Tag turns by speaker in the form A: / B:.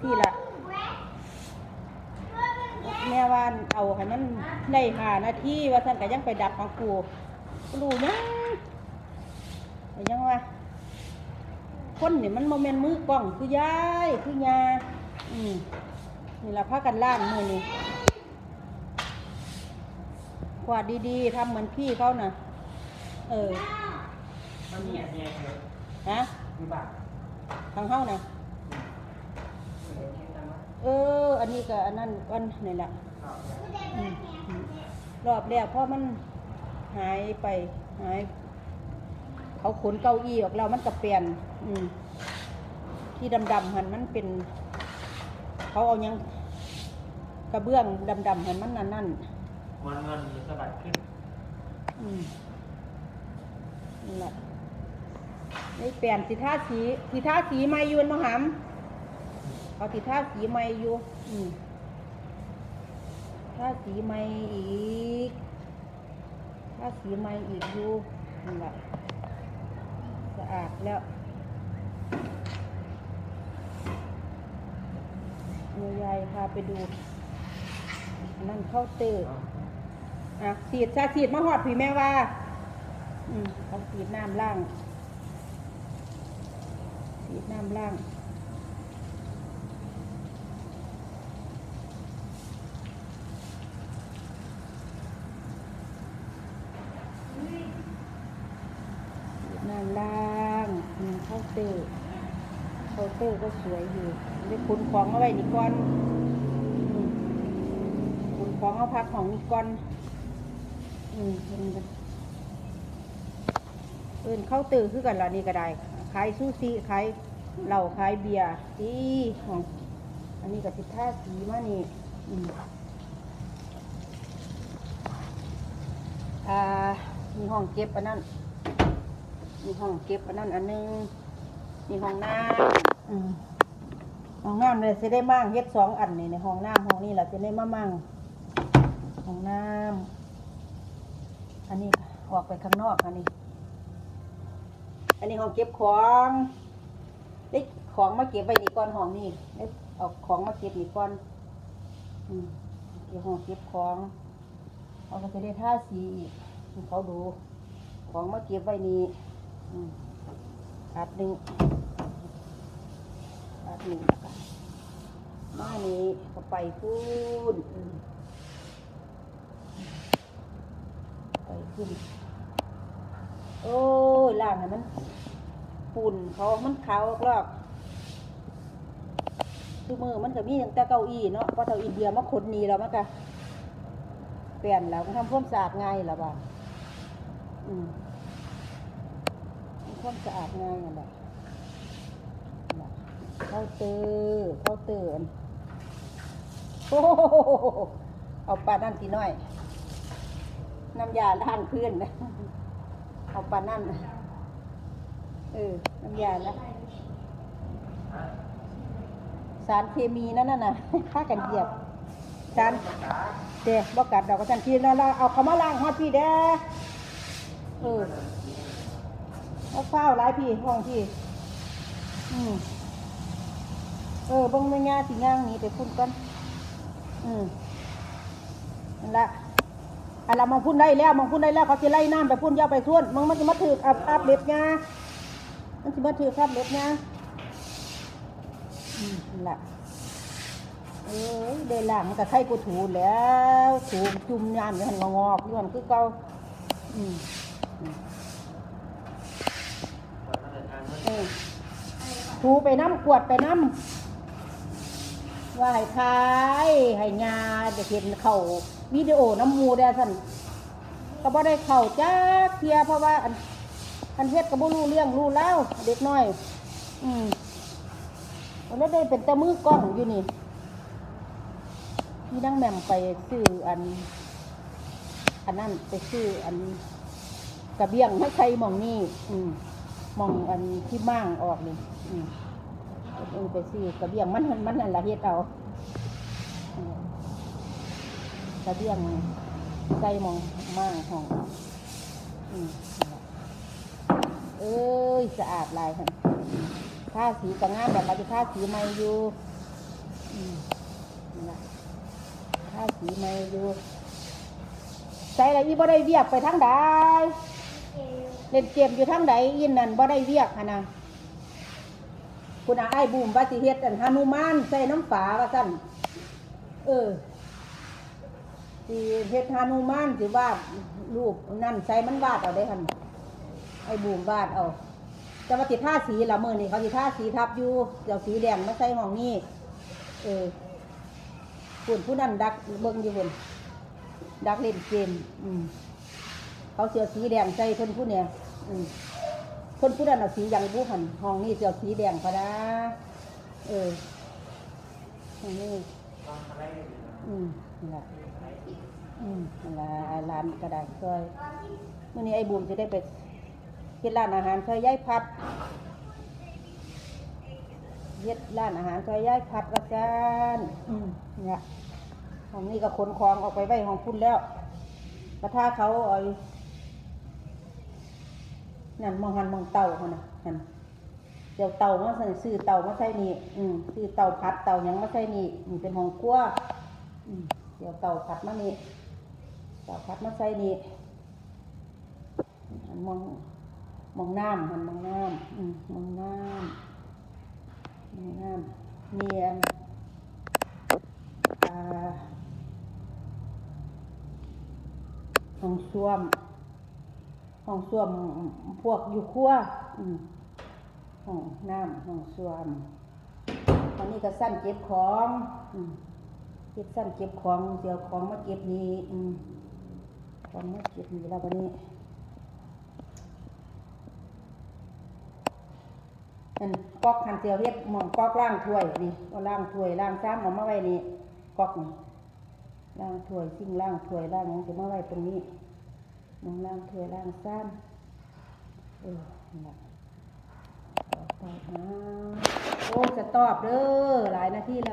A: ที่ละแม่ว่าเอาให้มันได้หานาทีว่าท่านก็ยังไปดับของกูรู้ยังแต่ยังว่าคนนี่มันโมเมนมือกล้องคือยายคือยาอืมนี่ละพากันล่างมือนี่กวาดดีๆทำเหมือนพี่เขาน่ะ เออ
B: มันมีอะไรเนี่ยครับ
A: ฮะ
B: มีบ้าง
A: ทางเฮ้าน่ะ
B: เห็นแค่นั้นไหม
A: เออ อันนี้ก็อันนั้นวันนี่แหละ
B: ครับ
A: อืมอืมรอบแรกเพราะมันหายไปหาย เขาขนเก้าอี้ออกแล้วมันก็เปลี่ยน อืม ที่ดำๆหันมันเป็น เขาเอาหยังกระเบื้องดำๆหันมันนั่นนั่น
B: มันมันมีสะบัดขึ้น
A: อืมนี่แหละนี่เปลี่ยนสีท่าสีสีท่าสีไม่อยืนมาหำ เอาสีท่าสีไม่อยู่ท่าสีไม่อีกท่าสีไม่อีกอยู่นี่แหละสะอาดแล้วเมื่อยายพาไปดูนั่นเข้าเตอร์อะสีดชาสีดมาหอดผีแม่ว่า อืมเขาสีดน้ำล่างสีดน้ำล่าง สีดน้ำล่างอืม เข้าเตอร์เคาน์เตอร์ก็สวยอยู่ได้ขนของเอาไว้นี่ก่อนอืมของเอาพักของนี่ก่อนอืมเห็นกันเอินเข้าตื่นคือกันละนี่ก็ได้ขายซูซีขายเหล้าขายเบียร์ดีของอันนี้ก็สิท่าสีมานี่อืมอ่ามีห้องเก็บอันนั้นมีห้องเก็บอันนั้นอันหนึง มีห้องน้ำอืมห้องน้ำเลยจะได้มั่งเฮ็ดสองอันนี่ในห้องน้ำห้องนี้แหละจะได้มามั่งห้องน้ำอันนี้ออกไปข้างนอกอันนี้ อันนี้ห้องเก็บของได้ของมาเก็บไว้นี่ก่อนห้องนี่ได้เอาของมาเก็บนี่ก่อนอืมเก็บห้องเก็บของเขาก็จะได้ท่าสีอีกเขาดู ของมาเก็บไว้นี่อัดหนึ่ง หนึ่งแล้วก็มานี่ก็ไปพูนไปขึ้นโอ้ยล่างให้มันปุ่นเขามันขาวออกรอบคือมือมันก็มีตั้งแต่เก้าอี้เนาะพอเท่าอินเดียมาขนนีแล้วมันก็เปลี่ยนแล้วมันทำความสะอาดง่ายแล้วบ่าอืมทำความสะอาดง่ายนั่นแหละนั่นล่ะ เข้าน์เตอเข้าน์เตอร์อันโอ้เอาปลานั่นทีน้อย น้ำยาล้างพื้นนะเอาปลานั่นนะเออ น้ำยาละสารเคมีนั่นน่ะนะฆ่ากันเหยียบสารเด็บอกกัดดอกกระสันทีแล้วเราเอาเขามาล้างฮอดพี่เด้อเออเอาเฝ้าวหลายพี่ห้องพี่ อืม เออบิ่งแม่ย่าสิย่างนี้ไปพุ่นก่อนอืมนั่นละอันเรามองพุ่นได้แล้วมองพุ่นได้แล้วเขาจะไล่น้ำไปพุ่นยาไปส่วนมึงมันจะมาถืออับอับเล็บงามันจะมาถือครับเล็บงาอืมนั่นละเอ้ยได้ล่างมันก็ไข่กูถูแล้วถูจุ่มยามอยู่หันงอกๆยู่หันคือเก่าอืมอืมถูไปน้ำกวดไปน้ำ ว่าให้ขายให้งาจะเห็นเขาวิดีโอน้ำมูได้สั่นก็บ่ได้เข้าจ้าเทียเพราะว่าอันอันเฮ็ดก็บ่รู้เรื่องรู้เล่าวเด็กน้อย อืมแล้วได้เป็นตะมือกล้องอยู่นี่พี่นั่งแหม่มไปซื้ออัน อันนั้นไปซื้ออันกระเบียงไม่ใช่มองนี่อืมมองอันที่มั่างออกนี่อืม ออไปซื้อกระเบียงมันมันนั่นละเฮ็ดเอาเออกระเบียงใส่หมองม่างห้องอืมนั่นล่ะเอ้ยสะอาดหลายค่ะท่าสีก็งามแบบเราจะท่าสีใหม่อยู่อืมนี่ล่ะถ้าสีไม่อยู่ใส่ละอีบ่ได้เวียกไปทางใดเล่นเกมอยู่ทางใดอินนั่นบ่ได้เวียกหั่นน่ะ คุณอาไอ้บูมว่าสิเฮ็ดอันฮานุมานใส่น้ำฝาว่าซั่นเออสิเฮ็ดฮานุมานสิวาดรูปนั่นใส่มันวาดเอาได้หันไอ้บูมวาดเอาจะมาติดท่าสีละมือนี่เขาติดท่าสีทับอยู่เดี๋ยวสีแดงมาใส่ห้องนี้เออปุ่นผู้นั้นดักเบิ้งอยู่บนดักเล่นเกมอืมเขาเสียสีแดงใส่คนผู้เนี่ยอืม คนผู้นั้นเอาสีหยังบุหันห้องนี้เสียสีแดงพะนะเออห้องนี้
B: อื
A: มนี่ละ
B: อื
A: มนั่ละร้านกระดาษซอยมื่อนี้ไอ้บูมจะได้ไปเฮ็ดร้านอาหารซอยย้ายพัดเฮ็ดร้านอาหารซอยย้ายพัดว่าจานอืมเนี่ยของนี้ก็ขนของออกไปไว้ห้องพุ่นแล้วกระทาเขาเอาไอ้ นั่นมองหันมองเต่าเขานะหันเดี๋ยวเต่ามาใส่ซื้อเต่ามาใส่นี่ อืมซื้อเต่าพัดเต่ายังมาใส่นี่นี่เป็นห้องครัวอืมเดี๋ยวเต่าพัดมานี่เต่าพัดมาใส่นี่หันมองมองน้ำหันมองน้ำอืมมองน้ำมองน้ำเนียนอ่าห้องส้วม ห้องส้วมพวกอยู่ครัวห้องน้ำห้องส้วมตอนนี้ก็สั้นเก็บของเก็บสั้นเก็บของเดี๋ยวของมาเก็บนี่อืมตอนนี้เก็บอยู่แล้ววันนี้ันกอกหันเตียวเฮ็ดมองกอกล่างถ้วยนี่ก็ล่างถ้วยล่างซ้ำเอามาไว้นี่กอกนี่ล่างถ้วยซิ่งล่างถ้วยล่างหยังจะมาไว้ตรงนี้ น้องล่างเทล่างซ้นเออนี่นล่ะเอไปนะโอ้จะตอบเด้อหลายนาทีแล้ว